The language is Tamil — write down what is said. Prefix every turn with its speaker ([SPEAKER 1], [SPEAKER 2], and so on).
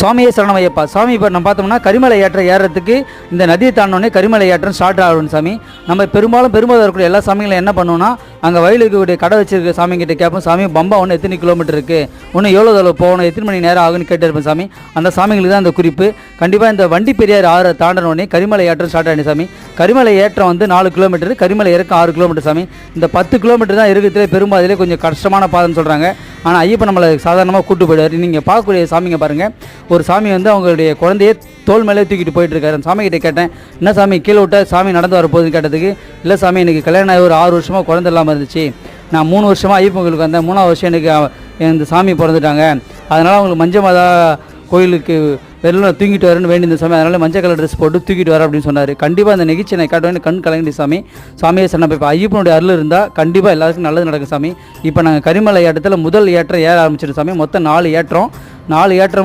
[SPEAKER 1] சுவாமியே சரணமையப்பா. சாமி இப்போ நம்ம பார்த்தோம்னா கரிமலை ஏற்றம் ஏறுறதுக்கு இந்த நதியை தாண்டோடனே கரிமலை ஏற்றம் ஸ்டார்ட் ஆகணும் சாமி. நம்ம பெரும்பாலும் பெரும்பாலும் இருக்கக்கூடிய எல்லா சாமிகளும் என்ன பண்ணுவோம்னா அங்கே வயலுக்கு கடை வச்சிருக்க சாமி கிட்ட கேட்போம் சாமி பம்பா ஒன்று எத்தனை கிலோமீட்டர் இருக்குது இன்னும் எவ்வளோ தூரம் போகணும்? எத்தனை மணி நேரம் ஆகும்னு கேட்டிருப்பேன் சாமி. அந்த சாமிங்களுக்கு தான் அந்த குறிப்பு. கண்டிப்பாக இந்த வண்டி பெரியார் ஆறு தாண்டனோடனே கரிமலை ஏற்றம் ஸ்டார்ட் ஆகிடும் சாமி. கரிமலை ஏற்றம் வந்து நாலு கிலோமீட்டர் கரிமலை இறக்கம் ஆறு கிலோமீட்டர் சாமி. இந்த பத்து கிலோமீட்டர் தான் இருக்கிறதுலே பெரும்பாதிலே கொஞ்சம் கஷ்டமான பாதைன்னு சொல்கிறாங்க ஆனால் ஐயப்பன் நம்மளை சாதாரணமாக கூட்டு போயிடுவார். நீங்கள் பார்க்கக்கூடிய சாமிங்க பாருங்கள் ஒரு சாமி வந்து அவங்களுடைய குழந்தையே தோல் மேலே தூக்கிட்டு போயிட்டுருக்காரு அந்த சாமி கிட்டே கேட்டேன் என்ன சாமி கீழே விட்டால் சாமி நடந்து வர போகுதுன்னு கேட்டதுக்கு இல்லை சாமி எனக்கு கல்யாணம் ஆகி ஒரு ஆறு வருஷமாக குழந்தை இல்லாமல் இருந்துச்சு நான் மூணு வருஷமாக ஐயப்பன் கோயிலுக்கு வந்தேன். மூணாவது வருஷம் எனக்கு இந்த சாமி பிறந்துட்டாங்க. அதனால் அவங்களுக்கு மஞ்சள் மாதா கோயிலுக்கு வெள்ளம் தூங்கிட்டு வரேன்னு வேண்டி இந்த சாமி அதனால் மஞ்சள் கலர் ட்ரெஸ் போட்டு தூக்கிட்டு வர அப்படின்னு சொன்னார். கண்டிப்பாக அந்த நிகழ்ச்சி நான் காட்டுவேன் கண் கலங்கடி சாமி. சாமியை சொன்ன இப்போ ஐயப்பனுடைய அருள் இருந்தால் கண்டிப்பாக எல்லாருக்கும் நல்லது நடக்கும் சாமி. இப்போ நாங்கள் கரிமலை ஏற்றத்தில் முதல் ஏற்றம் ஏற ஆரம்பிச்சிடும் சாமி. மொத்தம் நாலு ஏற்றம். நாலு ஏற்றம்